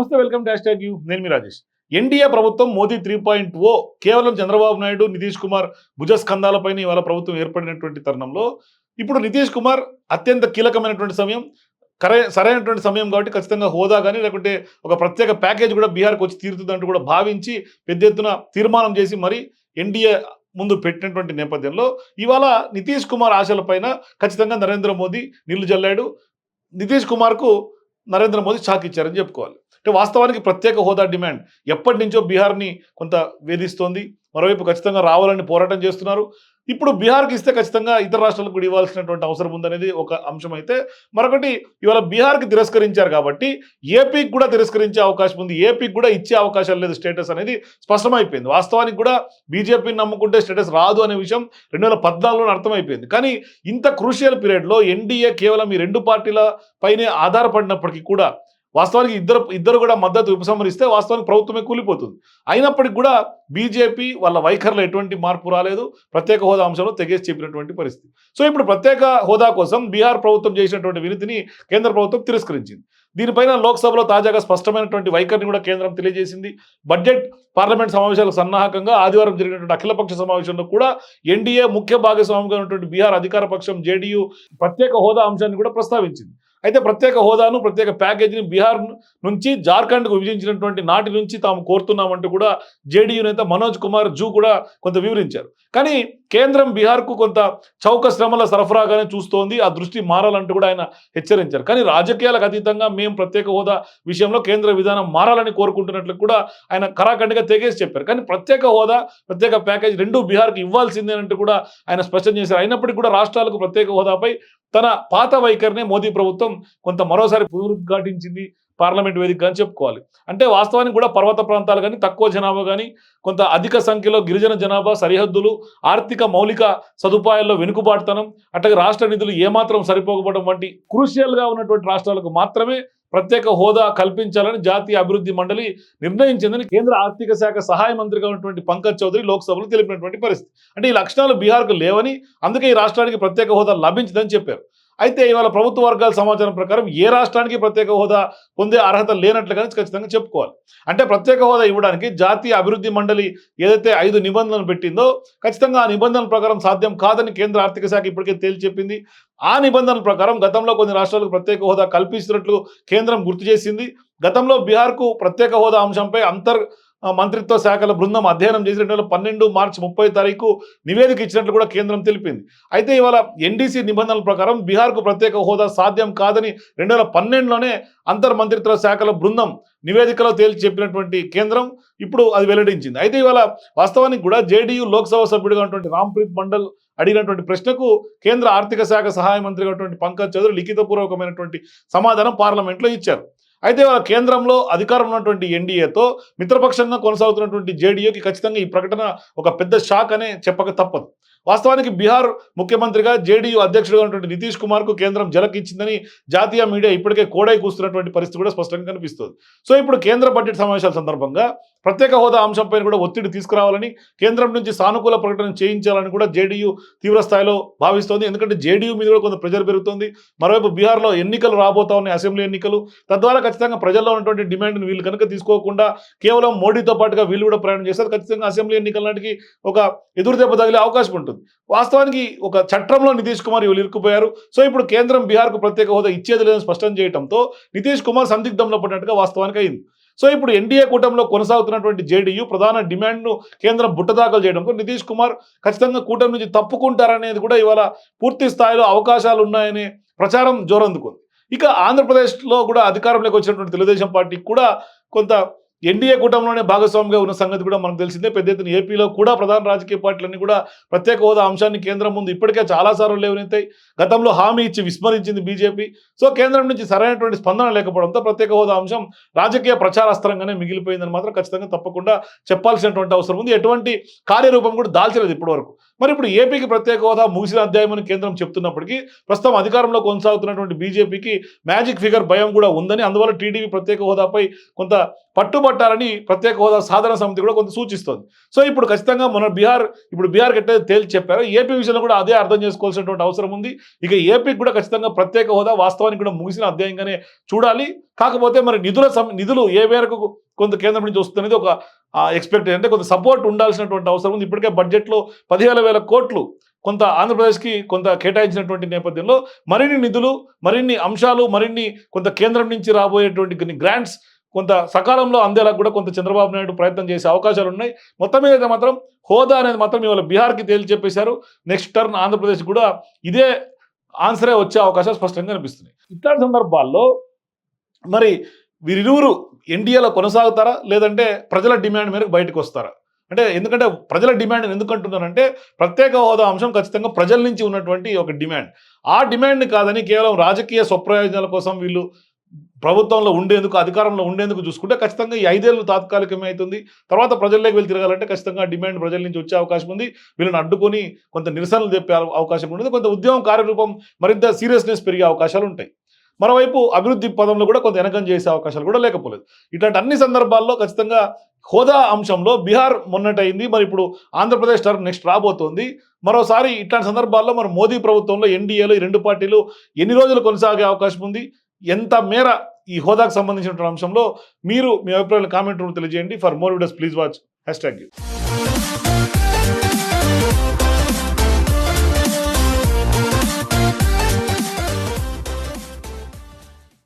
నమస్తే welcome dash tag you. నేను మీ Rajesh. NDA ప్రభుత్వం మోదీ త్రీ పాయింట్ ఓ కేవలం చంద్రబాబు నాయుడు నితీష్ కుమార్ భుజస్కంధాలపైన ఇవాళ ప్రభుత్వం ఏర్పడినటువంటి తరుణంలో. ఇప్పుడు నితీష్ కుమార్ అత్యంత కీలకమైనటువంటి సమయం కరే సరైనటువంటి సమయం కాబట్టి ఖచ్చితంగా హోదా కానీ లేకుంటే ఒక ప్రత్యేక ప్యాకేజ్ కూడా బీహార్కి వచ్చి తీరుతుందంటూ కూడా భావించి పెద్ద ఎత్తున తీర్మానం చేసి మరి ఎన్డీఏ ముందు పెట్టినటువంటి నేపథ్యంలో ఇవాళ నితీష్ కుమార్ ఆశలపైన ఖచ్చితంగా నరేంద్ర మోదీ నీళ్ళు జల్లాడు. నితీష్ కుమార్కు నరేంద్ర మోదీ షాక్ ఇచ్చారని చెప్పుకోవాలి. అంటే వాస్తవానికి ప్రత్యేక హోదా డిమాండ్. ఎప్పటి నుంచో బీహార్ని కొంత వేధిస్తోంది. మరోవైపు ఖచ్చితంగా రావాలని పోరాటం చేస్తున్నారు. ఇప్పుడు బీహార్కి ఇస్తే ఖచ్చితంగా ఇతర రాష్ట్రాలకు కూడా ఇవ్వాల్సినటువంటి అవసరం ఉందనేది ఒక అంశం అయితే. మరొకటి ఇవాళ బీహార్కి తిరస్కరించారు కాబట్టి ఏపీకి కూడా తిరస్కరించే అవకాశం ఉంది. ఏపీకి కూడా ఇచ్చే అవకాశం లేదు స్టేటస్ అనేది స్పష్టమైపోయింది. వాస్తవానికి కూడా బీజేపీని నమ్ముకుంటే స్టేటస్ రాదు అనే విషయం రెండు వేల పద్నాలుగులో అర్థమైపోయింది. కానీ ఇంత క్రూషియల్ పీరియడ్లో ఎన్డీఏ కేవలం ఈ రెండు పార్టీల పైనే ఆధారపడినప్పటికీ కూడా వాస్తవానికి ఇద్దరు ఇద్దరు కూడా మద్దతు ఉపసంహరిస్తే వాస్తవానికి ప్రభుత్వమే కూలిపోతుంది. అయినప్పటికీ కూడా బీజేపీ వాళ్ళ వైఖరిలో ఎటువంటి మార్పు రాలేదు. ప్రత్యేక హోదా అంశంలో తెగేసి చెప్పినటువంటి పరిస్థితి. సో ఇప్పుడు ప్రత్యేక హోదా కోసం బీహార్ ప్రభుత్వం చేసినటువంటి వినతిని కేంద్ర ప్రభుత్వం తిరస్కరించింది. దీనిపైన లోక్సభలో తాజాగా స్పష్టమైనటువంటి వైఖరిని కూడా కేంద్రం తెలియజేసింది. బడ్జెట్ పార్లమెంట్ సమావేశాలకు సన్నాహకంగా ఆదివారం జరిగినటువంటి అఖిలపక్ష సమావేశంలో కూడా ఎన్డీఏ ముఖ్య భాగస్వామిగా ఉన్నటువంటి బీహార్ అధికార పక్షం జేడీయూ ప్రత్యేక హోదా అంశాన్ని కూడా ప్రస్తావించింది. అయితే ప్రత్యేక హోదాను ప్రత్యేక ప్యాకేజీని బీహార్ నుంచి జార్ఖండ్కు విభజించినటువంటి నాటి నుంచి తాము కోరుతున్నామంటూ కూడా జేడీయూ నేత మనోజ్ కుమార్ జూ కూడా కొంత వివరించారు. కానీ కేంద్రం బీహార్కు కొంత చౌక శ్రమల సరఫరాగానే చూస్తోంది. ఆ దృష్టి మారాలంటూ కూడా ఆయన హెచ్చరించారు. కానీ రాజకీయాలకు అతీతంగా మేము ప్రత్యేక హోదా విషయంలో కేంద్ర విధానం మారాలని కోరుకుంటున్నట్లు కూడా ఆయన కరాఖండిగా తెగేసి చెప్పారు. కానీ ప్రత్యేక హోదా ప్రత్యేక ప్యాకేజ్ రెండు బీహార్కి ఇవ్వాల్సిందేనంటూ కూడా ఆయన స్పష్టం చేశారు. అయినప్పటికీ కూడా రాష్ట్రాలకు ప్రత్యేక హోదాపై తన పాత వైఖరినే మోదీ ప్రభుత్వం కొంత మరోసారి పునరుద్ఘాటించింది. పార్లమెంట్ వేదిక అని చెప్పుకోవాలి. అంటే వాస్తవానికి కూడా పర్వత ప్రాంతాలు కానీ తక్కువ జనాభా కానీ కొంత అధిక సంఖ్యలో గిరిజన జనాభా సరిహద్దులు ఆర్థిక మౌలిక సదుపాయాల్లో వెనుకబాటుతనం అట్లాగే రాష్ట్ర నిధులు ఏమాత్రం సరిపోకపోవడం వంటి క్రూషియల్గా ఉన్నటువంటి రాష్ట్రాలకు మాత్రమే ప్రత్యేక హోదా కల్పించాలని జాతీయ అభివృద్ధి మండలి నిర్ణయించిందని కేంద్ర ఆర్థిక శాఖ సహాయ మంత్రిగా ఉన్నటువంటి పంకజ్ చౌదరి లోక్సభలో తెలిపినటువంటి పరిస్థితి. అంటే ఈ లక్షణాలు బీహార్కు లేవని అందుకే ఈ రాష్ట్రానికి ప్రత్యేక హోదా లభించదని చెప్పారు. అయితే ఇవాళ ప్రభుత్వ వర్గాల సమాచారం ప్రకారం ఏ రాష్ట్రానికి ప్రత్యేక హోదా పొందే అర్హత లేనట్లుగా ఖచ్చితంగా చెప్పుకోవాలి. అంటే ప్రత్యేక హోదా ఇవ్వడానికి జాతీయ అభివృద్ధి మండలి ఏదైతే ఐదు నిబంధనలు పెట్టిందో ఖచ్చితంగా ఆ నిబంధనల ప్రకారం సాధ్యం కాదని కేంద్ర ఆర్థిక శాఖ ఇప్పటికే తేల్చి చెప్పింది ఆ నిబంధనల ప్రకారం గతంలో కొన్ని రాష్ట్రాలకు ప్రత్యేక హోదా కల్పిస్తున్నట్లు కేంద్రం గుర్తు చేసింది. గతంలో బీహార్కు ప్రత్యేక హోదా అంశంపై అంతర్ మంత్రిత్వ శాఖల బృందం అధ్యయనం చేసి రెండు వేల పన్నెండు మార్చి ముప్పై తారీఖు నివేదిక ఇచ్చినట్లు కూడా కేంద్రం తెలిపింది. అయితే ఇవాళ ఎన్డీసీ నిబంధనల ప్రకారం బీహార్కు ప్రత్యేక హోదా సాధ్యం కాదని రెండు వేల పన్నెండులోనే అంతర్ మంత్రిత్వ శాఖల బృందం నివేదికలో తేల్చి చెప్పినటువంటి కేంద్రం ఇప్పుడు అది వెల్లడించింది. అయితే ఇవాళ వాస్తవానికి కూడా జేడీయూ లోక్సభ సభ్యుడిగా ఉన్నటువంటి రామ్ప్రీత్ మండల్ అడిగినటువంటి ప్రశ్నకు కేంద్ర ఆర్థిక శాఖ సహాయ మంత్రిగా ఉన్నటువంటి పంకజ్ చౌదరి లిఖితపూర్వకమైనటువంటి సమాధానం పార్లమెంట్లో ఇచ్చారు. అయితే వాళ్ళ కేంద్రంలో అధికారం ఉన్నటువంటి ఎన్డీఏతో మిత్రపక్షంగా కొనసాగుతున్నటువంటి జేడీయూకి ఖచ్చితంగా ఈ ప్రకటన ఒక పెద్ద షాక్ అనే చెప్పక తప్పదు. వాస్తవానికి బీహార్ ముఖ్యమంత్రిగా జేడీయూ అధ్యక్షుడిగా ఉన్నటువంటి నితీష్ కుమార్కు కేంద్రం జలకిచ్చిందని జాతీయ మీడియా ఇప్పటికే కోడై కూస్తున్నటువంటి పరిస్థితి కూడా స్పష్టంగా కనిపిస్తుంది. సో ఇప్పుడు కేంద్ర బడ్జెట్ సమావేశాల సందర్భంగా ప్రత్యేక హోదా అంశంపై కూడా ఒత్తిడి తీసుకురావాలని కేంద్రం నుంచి సానుకూల ప్రకటన చేయించాలని కూడా జేడీయూ తీవ్ర స్థాయిలో భావిస్తోంది. ఎందుకంటే జేడీయూ మీద కూడా కొంత ప్రెజర్ పెరుగుతుంది. మరోవైపు బీహార్లో ఎన్నికలు రాబోతా ఉన్నాయి అసెంబ్లీ ఎన్నికలు. తద్వారా ఖచ్చితంగా ప్రజల్లో ఉన్నటువంటి డిమాండ్ని వీళ్ళు కనుక తీసుకోకుండా కేవలం మోడీతో పాటుగా వీళ్ళు కూడా ప్రయాణం చేస్తారు. ఖచ్చితంగా అసెంబ్లీ ఎన్నికల నాటికి ఒక ఎదురుదెబ్బ తగిలే అవకాశం ఉంటుంది. వాస్తవానికి ఒక చట్టంలో నితీష్ కుమార్ వీళ్ళు ఇరుక్కుపోయారు. సో ఇప్పుడు కేంద్రం బీహార్కు ప్రత్యేక హోదా ఇచ్చేది లేదని స్పష్టం చేయడంతో నితీష్ కుమార్ సందిగ్ధంలో పడినట్టుగా వాస్తవానికి అయింది. సో ఇప్పుడు ఎన్డీఏ కూటమిలో కొనసాగుతున్నటువంటి జేడీయూ ప్రధాన డిమాండ్ను కేంద్రం బుట్టదాఖలు చేయడంతో నితీష్ కుమార్ ఖచ్చితంగా కూటమి నుంచి తప్పుకుంటారనేది కూడా ఇవాళ పూర్తి స్థాయిలో అవకాశాలు ఉన్నాయని ప్రచారం జోరందుకుంది. ఇక ఆంధ్రప్రదేశ్లో కూడా అధికారంలోకి వచ్చినటువంటి తెలుగుదేశం పార్టీకి కూడా కొంత ఎన్డీఏ కూటమిలోనే భాగస్వామిగా ఉన్న సంగతి కూడా మనకు తెలిసిందే. పెద్ద ఎత్తున ఏపీలో కూడా ప్రధాన రాజకీయ పార్టీలన్నీ కూడా ప్రత్యేక హోదా అంశాన్ని కేంద్రం ముందు ఇప్పటికే చాలాసార్లు లేవనెత్తాయి. గతంలో హామీ ఇచ్చి విస్మరించింది బీజేపీ. సో కేంద్రం నుంచి సరైనటువంటి స్పందన లేకపోవడంతో ప్రత్యేక హోదా అంశం రాజకీయ ప్రచారాస్త్రంగానే మిగిలిపోయిందని మాత్రం ఖచ్చితంగా తప్పకుండా చెప్పాల్సినటువంటి అవసరం ఉంది. ఎటువంటి కార్యరూపం కూడా దాల్చలేదు ఇప్పటివరకు. మరి ఇప్పుడు ఏపీకి ప్రత్యేక హోదా ముగిసిన అధ్యాయం అని కేంద్రం చెప్తున్నప్పటికీ ప్రస్తుతం అధికారంలో కొనసాగుతున్నటువంటి బీజేపీకి మ్యాజిక్ ఫిగర్ భయం కూడా ఉందని అందువల్ల టీడీపీ ప్రత్యేక హోదాపై కొంత పట్టుబట్టాలని ప్రత్యేక హోదా సాధన సమితి కూడా కొంత సూచిస్తుంది. సో ఇప్పుడు ఖచ్చితంగా మన బీహార్ ఇప్పుడు బీహార్ ఎట్టయితే తేల్చి చెప్పారో ఏపీ విషయంలో కూడా అదే అర్థం చేసుకోవాల్సినటువంటి అవసరం ఉంది. ఇక ఏపీకి కూడా ఖచ్చితంగా ప్రత్యేక హోదా వాస్తవానికి కూడా ముగిసిన అధ్యాయంగానే చూడాలి. కాకపోతే మరి నిధుల సం- నిధులు ఏ మేరకు కొంత కేంద్రం నుంచి వస్తున్నది ఒక ఎక్స్పెక్ట్ అంటే కొంత సపోర్ట్ ఉండాల్సినటువంటి అవసరం ఉంది. ఇప్పటికే బడ్జెట్లో పదిహేను వేల కోట్లు కొంత ఆంధ్రప్రదేశ్కి కొంత కేటాయించినటువంటి నేపథ్యంలో మరిన్ని నిధులు మరిన్ని అంశాలు మరిన్ని కొంత కేంద్రం నుంచి రాబోయేటువంటి కొన్ని గ్రాంట్స్ కొంత సకాలంలో అందేలా కూడా కొంత చంద్రబాబు నాయుడు ప్రయత్నం చేసే అవకాశాలు ఉన్నాయి. మొత్తం మీద మాత్రం హోదా అనేది మాత్రం ఇవాళ బీహార్కి తేల్చి చెప్పేశారు నెక్స్ట్ టర్న్ ఆంధ్రప్రదేశ్ కూడా ఇదే ఆన్సరే వచ్చే అవకాశాలు స్పష్టంగా కనిపిస్తున్నాయి ఇట్లాంటి సందర్భాల్లో మరి వీరిరువురు ఎన్డీఏలో కొనసాగుతారా? లేదంటే ప్రజల డిమాండ్ మేరకు బయటకు వస్తారా? అంటే ఎందుకంటే ప్రజల డిమాండ్ ఎందుకంటున్నానంటే ప్రత్యేక హోదా అంశం ఖచ్చితంగా ప్రజల నుంచి ఉన్నటువంటి ఒక డిమాండ్. ఆ డిమాండ్ని కాదని కేవలం రాజకీయ స్వప్రయోజనాల కోసం వీళ్ళు ప్రభుత్వంలో ఉండేందుకు అధికారంలో ఉండేందుకు చూసుకుంటే ఖచ్చితంగా ఈ ఐదేళ్ళు తాత్కాలికమే అవుతుంది. తర్వాత ప్రజల్లోకి వెళ్ళి తిరగాలంటే ఖచ్చితంగా డిమాండ్ ప్రజల నుంచి వచ్చే అవకాశం ఉంది. వీళ్ళని అడ్డుకొని కొంత నిరసనలు చెప్పే అవకాశం ఉంటుంది. కొంత ఉద్యమం కార్యరూపం మరింత సీరియస్నెస్ పెరిగే అవకాశాలు ఉంటాయి. మరోవైపు అభివృద్ధి పదంలో కూడా కొంత వెనకం చేసే అవకాశాలు కూడా లేకపోలేదు. ఇట్లాంటి అన్ని సందర్భాల్లో ఖచ్చితంగా హోదా అంశంలో బీహార్ మొన్నటైంది. మరి ఇప్పుడు ఆంధ్రప్రదేశ్ టర్మ్ నెక్స్ట్ రాబోతోంది. మరోసారి ఇట్లాంటి సందర్భాల్లో మరి మోదీ ప్రభుత్వంలో ఎన్డీఏలో ఈ రెండు పార్టీలు ఎన్ని రోజులు కొనసాగే అవకాశం ఉంది? ఎంత మేర ఈ హోదాకు సంబంధించిన అంశంలో మీరు మీ అభిప్రాయాలు కామెంట్ రూపంలో తెలియజేయండి. For more videos please watch hashtag you